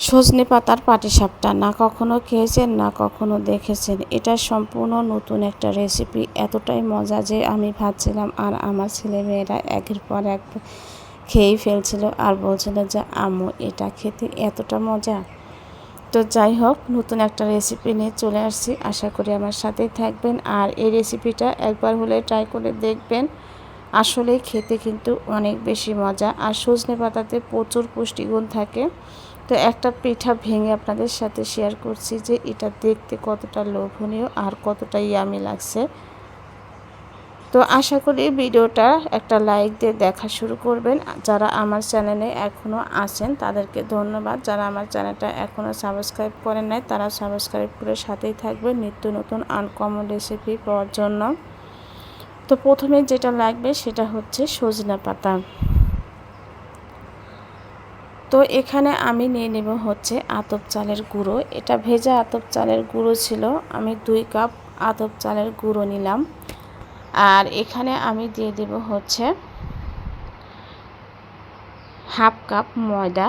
সজনে পাতার পাটিসাপটা, না কখনো খেয়েছেন, না কখনো দেখেছেন। এটা সম্পূর্ণ নতুন একটা রেসিপি এতটাই মজা যে আমি ভাবছিলাম আর আমার ছেলেমেয়েরা একের পর এক খেয়েই ফেলছিল আর বলছিল যে, আম্মু, এটা খেতে এতটা মজা? তো যাই হোক, নতুন একটা রেসিপি নিয়ে চলে আসছি। আশা করি আমার সাথেই থাকবেন আর এই রেসিপিটা একবার হলে ট্রাই করে দেখবেন। আসলে খেতে কিন্তু অনেক বেশি মজা। আর সজনে পাতাতে প্রচুর পুষ্টিগুণ থাকে। তো একটা পিঠা ভেঙে আপনাদের সাথে শেয়ার করছি যে এটা দেখতে কতটা লোভনীয় আর কতটা ইয়ামি লাগছে। তো আশা করি ভিডিওটা একটা লাইক দিয়ে দেখা শুরু করবেন। যারা আমার চ্যানেলে এখনও আছেন, তাদেরকে ধন্যবাদ। যারা আমার চ্যানেলটা এখনও সাবস্ক্রাইব করেন নাই, তারা সাবস্ক্রাইব করে সাথেই থাকবে নিত্য নতুন আনকমন রেসিপি পাওয়ার জন্য। তো প্রথমে যেটা লাগবে সেটা হচ্ছে সজনা পাতা। তো এখানে আমি নিয়ে নেব হচ্ছে আতপ চালের গুঁড়ো। এটা ভেজা আতপ চালের গুঁড়ো ছিল। আমি দুই কাপ আতপ চালের গুঁড়ো নিলাম। আর এখানে আমি দিয়ে দেব হচ্ছে হাফ কাপ ময়দা।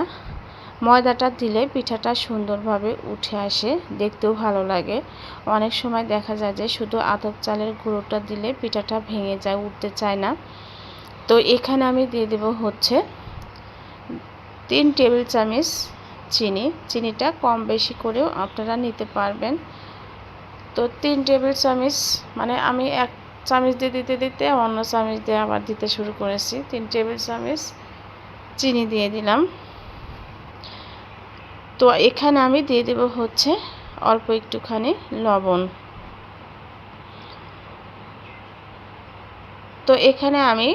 ময়দাটা দিলে পিঠাটা সুন্দরভাবে উঠে আসে, দেখতেও ভালো লাগে। অনেক সময় দেখা যায় যে শুধু আতপ চালের গুঁড়োটা দিলে পিঠাটা ভেঙে যায়, উঠতে চায় না। তো এখানে আমি দিয়ে দেব হচ্ছে তিন টেবিল চামচ চিনি, চিনিটা কম বেশি করেও আপনারা নিতে পারবেন। তো তিন টেবিল চামচ মানে আমি এক চামচ দিয়ে দিতে দিতে অন্য চামচ দিয়ে আবার দিতে শুরু করেছি। তিন টেবিল চামচ চিনি দিয়ে দিলাম। তো এখানে আমি দিয়ে দেব হচ্ছে অল্প একটুখানি লবণ। তো এখানে আমি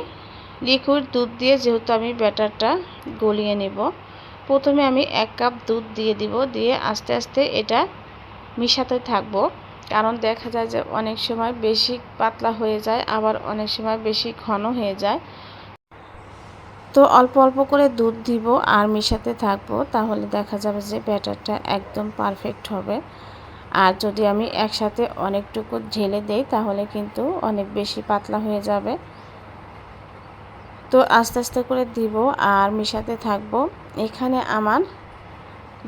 লিকুইড দুধ দিয়ে যেহেতু আমি ব্যাটারটা গলিয়ে নেব, প্রথমে আমি এক কাপ দুধ দিয়ে দিব, দিয়ে আস্তে আস্তে এটা মিশাতে থাকব। কারণ দেখা যায় যে অনেক সময় বেশি পাতলা হয়ে যায়, আবার অনেক সময় বেশি ঘন হয়ে যায়। তো অল্প অল্প করে দুধ দিব আর মিশাতে থাকব, তাহলে দেখা যাবে যে ব্যাটারটা একদম পারফেক্ট হবে। আর যদি আমি একসাথে অনেকটুকু ঢেলে দেই, তাহলে কিন্তু অনেক বেশি পাতলা হয়ে যাবে। তো আস্তে আস্তে করে দিব আর মিশাতে থাকব। এখানে আমার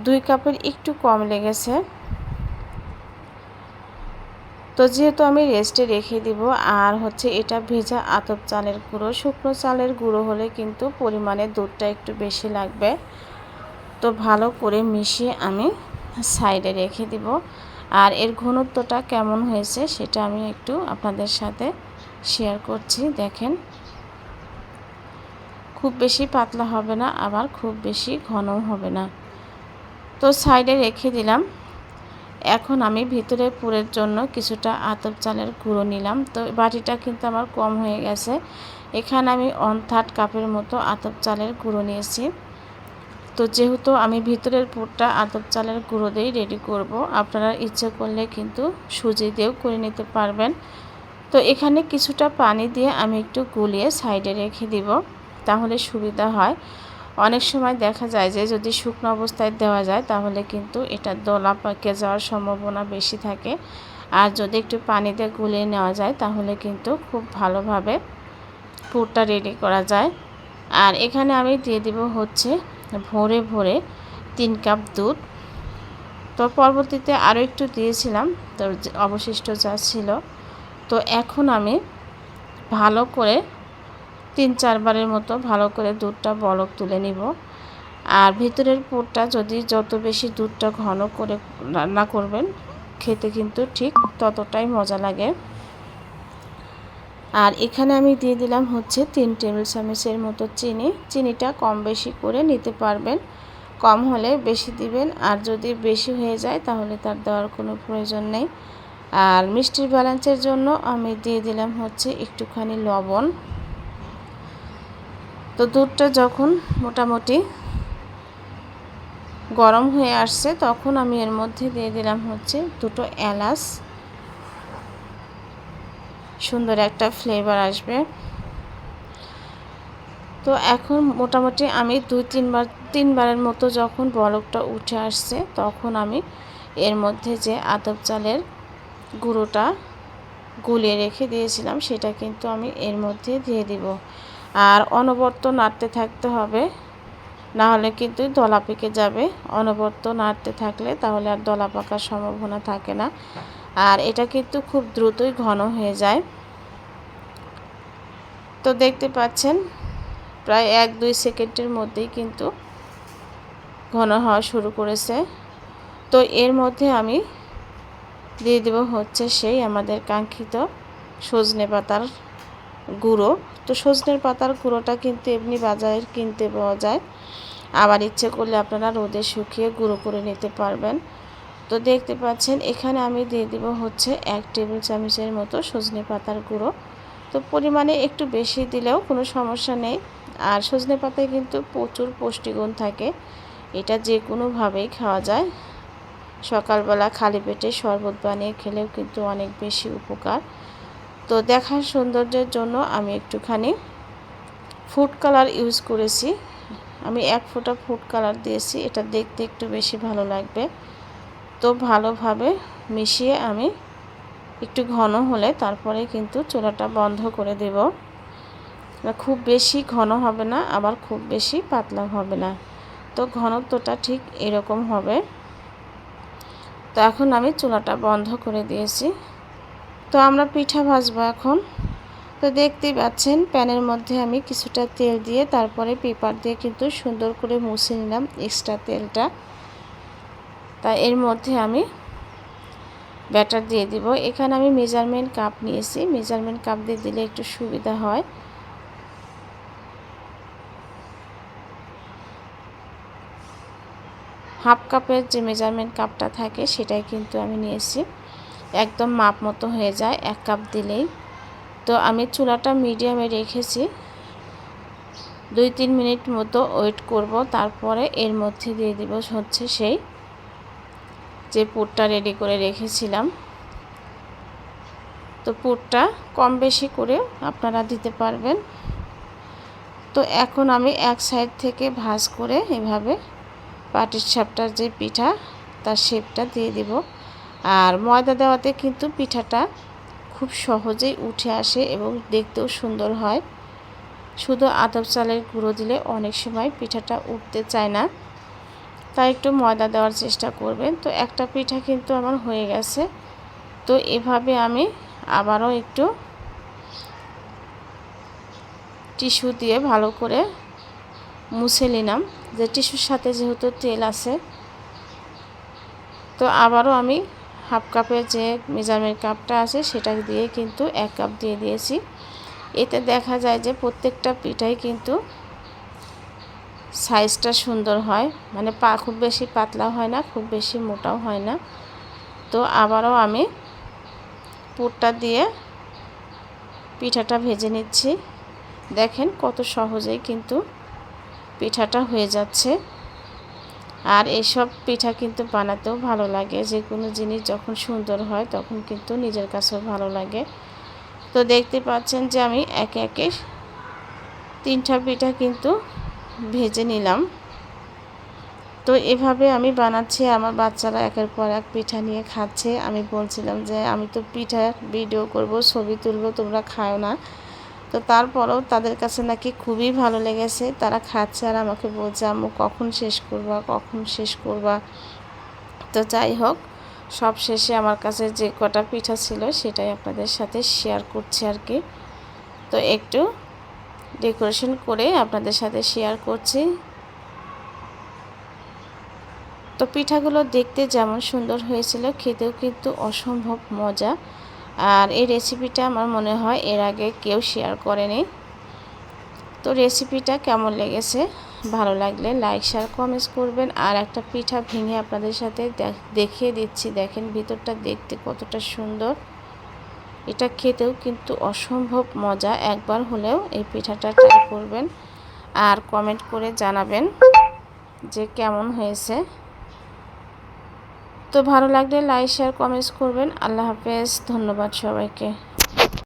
দুই কাপের একটু কম লেগেছে। তো যেহেতু আমি রেস্টে রেখে দিব, আর হচ্ছে এটা ভেজা আতপ চালের গুঁড়ো, শুকনো চালের গুঁড়ো হলে কিন্তু পরিমাণে দুধটা একটু বেশি লাগবে। তো ভালো করে মিশিয়ে আমি সাইডে রেখে দিব। আর এর ঘনত্বটা কেমন হয়েছে সেটা আমি একটু আপনাদের সাথে শেয়ার করছি, দেখেন। খুব বেশি পাতলা হবে না, আবার খুব বেশি ঘনও হবে না। তো সাইডে রেখে দিলাম। এখন আমি ভিতরে পুরের জন্য কিছুটা আতপ চালের গুঁড়ো নিলাম। তো বাটিটা কিন্তু আমার কম হয়ে গেছে। এখানে আমি অন থার্ড কাপের মতো আতপ চালের গুঁড়ো নিয়েছি। তো যেহেতু আমি ভিতরের পুরটা আতপ চালের গুঁড়ো দিয়েই রেডি করব, আপনারা ইচ্ছে করলে কিন্তু সুজি দিয়েও করে নিতে পারবেন। তো এখানে কিছুটা পানি দিয়ে আমি একটু গুলিয়ে সাইডে রেখে দিব। তাহলে সুবিধা হয়। অনেক সময় দেখা যায় যে, যদি শুকনো অবস্থায় দেওয়া যায়, তাহলে কিন্তু এটা দোলা পাকে যাওয়ার সম্ভাবনা বেশি থাকে। আর যদি একটু পানিতে গুলিয়ে নেওয়া যায়, তাহলে কিন্তু খুব ভালোভাবে পুরটা রেডি করা যায়। আর এখানে আমি দিয়ে দিব হচ্ছে ভরে ভরে তিন কাপ দুধ। তো পরবর্তীতে আরও একটু দিয়েছিলাম, তো অবশিষ্ট যা ছিল। তো এখন আমি ভালো করে তিন চারবারের মতো ভালো করে দুধটা বলক তুলে নিব। আর ভিতরের পুরটা যদি যত বেশি দুধটা ঘন করে রান্না করবেন, খেতে কিন্তু ঠিক ততটাই মজা লাগে। আর এখানে আমি দিয়ে দিলাম হচ্ছে তিন টেবিল চামচের মতো চিনি। চিনিটা কম বেশি করে নিতে পারবেন, কম হলে বেশি দিবেন। আর যদি বেশি হয়ে যায় তাহলে তার দেওয়ার কোনো প্রয়োজন নেই। আর মিষ্টির ব্যালেন্সের জন্য আমি দিয়ে দিলাম হচ্ছে একটুখানি লবণ। তো দুধটা যখন মোটামুটি গরম হয়ে আসছে, তখন আমি এর মধ্যে দিয়ে দিলাম হচ্ছে দুটো এলাচ। সুন্দর একটা ফ্লেভার আসবে। তো এখন মোটামুটি আমি দুই তিনবার, তিনবারের মতো যখন বলকটা উঠে আসছে, তখন আমি এর মধ্যে যে আদব চালের গুঁড়োটা গুলিয়ে রেখে দিয়েছিলাম, সেটা কিন্তু আমি এর মধ্যে দিয়ে দিব। আর অনবর্ত নাড়তে থাকতে হবে। না হলে কিন্তু দলা পেকে যাবে। অনবর্ত নাড়তে থাকলে তাহলে আর দলা পাকার সম্ভাবনা থাকে না। আর এটা কিন্তু খুব দ্রুতই ঘন হয়ে যায়। তো দেখতে পাচ্ছেন, প্রায় এক দুই সেকেন্ডের মধ্যেই কিন্তু ঘন হওয়া শুরু করেছে। তো এর মধ্যে আমি দিয়ে দেব হচ্ছে সেই আমাদের কাঙ্ক্ষিত সজনে পাতার গুঁড়ো। তো সজনের পাতার গুঁড়োটা কিন্তু এমনি বাজারে কিনতে পাওয়া যায়। আবার ইচ্ছে করলে আপনারা রোদে শুকিয়ে গুঁড়ো করে নিতে পারবেন। তো দেখতে পাচ্ছেন, এখানে আমি দিয়ে দিব হচ্ছে এক টেবিল চামচের মতো সজনে পাতার গুঁড়ো। তো পরিমাণে একটু বেশি দিলেও কোনো সমস্যা নেই। আর সজনে পাতায় কিন্তু প্রচুর পুষ্টিগুণ থাকে। এটা যে কোনোভাবেই খাওয়া যায়। সকালবেলা খালি পেটে শরবত বানিয়ে খেলেও কিন্তু অনেক বেশি উপকার। তো দেখার সৌন্দর্যের জন্য আমি একটুখানি ফুড কালার ইউজ করেছি। আমি এক ফোঁটা ফুড কালার দিয়েছি, এটা দেখতে একটু বেশি ভালো লাগবে। তো ভালোভাবে মিশিয়ে আমি একটু ঘন হলে তারপরে কিন্তু চুলাটা বন্ধ করে দেব। খুব বেশি ঘন হবে না, আবার খুব বেশি পাতলা হবে না। তো ঘনত্বটা ঠিক এরকম হবে। তো এখন আমি চুলাটা বন্ধ করে দিয়েছি। তো আমরা পিঠা ভাজবো এখন। তো দেখতেই পাচ্ছেন, প্যানের মধ্যে আমি কিছুটা তেল দিয়ে তারপরে পেপার দিয়ে কিন্তু সুন্দর করে মুছে নিলাম এক্সট্রা তেলটা। তা এর মধ্যে আমি ব্যাটার দিয়ে দিব। এখানে আমি মেজারমেন্ট কাপ নিয়েছি। মেজারমেন্ট কাপ দিয়ে দিলে একটু সুবিধা হয়। হাফ কাপের যে মেজারমেন্ট কাপটা থাকে সেটাই কিন্তু আমি নিয়েছি। একদম মাপ মতো হয়ে যায়, এক কাপ দিলেই। তো আমি চুলাটা মিডিয়ামে রেখেছি। দুই তিন মিনিট মতো ওয়েট করব, তারপরে এর মধ্যে দিয়ে দিব হচ্ছে সেই যে পুরটা রেডি করে রেখেছিলাম। তো পুরটা কম বেশি করে আপনারা দিতে পারবেন। তো এখন আমি এক সাইড থেকে ভাজ করে এভাবে পাটির সাপটার যে পিঠা, তার শেপটা দিয়ে দিব। আর ময়দা দেওয়াতে কিন্তু পিঠাটা খুব সহজেই উঠে আসে এবং দেখতেও সুন্দর হয়। শুধু আদব চালের গুঁড়ো দিলে অনেক সময় পিঠাটা উঠতে চায় না। তাই একটু ময়দা দেওয়ার চেষ্টা করবেন। তো একটা পিঠা কিন্তু আমার হয়ে গেছে। তো এভাবে আমি আবারও একটু টিস্যু দিয়ে ভালো করে মুছে নিলাম। যে টিস্যুর সাথে যেহেতু তেল আছে, তো আবারও আমি হাফ কাপের যে মেজারমেন্ট কাপটা আছে সেটা দিয়ে কিন্তু এক কাপ দিয়ে দিয়েছি। এতে দেখা যায় যে প্রত্যেকটা পিঠাই কিন্তু সাইজটা সুন্দর হয়। মানে পা খুব বেশি পাতলা হয় না, খুব বেশি মোটাও হয় না। তো আবারও আমি পুরটা দিয়ে পিঠাটা ভেজে নিচ্ছি। দেখেন কত সহজেই কিন্তু পিঠাটা হয়ে যাচ্ছে। আর এইসব পিঠা কিন্তু বানাতেও ভালো লাগে। যে কোনো জিনিস যখন সুন্দর হয়, তখন কিন্তু নিজের কাছেও ভালো লাগে। তো দেখতে পাচ্ছেন যে আমি একে একে তিনটা পিঠা কিন্তু ভেজে নিলাম। তো এভাবে আমি বানাচ্ছি। আমার বাচ্চারা একের পর এক পিঠা নিয়ে খাচ্ছে। আমি বলছিলাম যে, আমি তো পিঠা ভিডিও করব, ছবি তুলবো, তোমরা খাও না। তো তারপরেও তাদের কাছে নাকি খুবই ভালো লেগেছে। তারা খাচ্ছে আর আমাকে বলছে, আম্মু, কখন শেষ করবা? কখন শেষ করবা? তো যাই হোক, সব শেষে আমার কাছে যে কটা পিঠা ছিল সেটাই আপনাদের সাথে শেয়ার করছি আর কি। তো একটু ডেকোরেশন করে আপনাদের সাথে শেয়ার করছি। তো পিঠাগুলো দেখতে যেমন সুন্দর হয়েছিল, খেতেও কিন্তু অসম্ভব মজা। আর এই রেসিপিটা আমার মনে হয় এর আগে কেউ শেয়ার করেনি। তো রেসিপিটা কেমন লেগেছে? ভালো লাগলে লাইক শেয়ার কমেন্টস করবেন। আর একটা পিঠা ভেঙে আপনাদের সাথে দেখিয়ে দিচ্ছি। দেখেন ভিতরটা দেখতে কতটা সুন্দর। এটা খেতেও কিন্তু অসম্ভব মজা। একবার হলেও এই পিঠাটা ট্রাই করবেন। আর কমেন্ট করে জানাবেন যে কেমন হয়েছে। তো ভালো লাগলে লাইক শেয়ার কমেন্টস করবেন। আল্লাহ হাফেজ। ধন্যবাদ সবাইকে।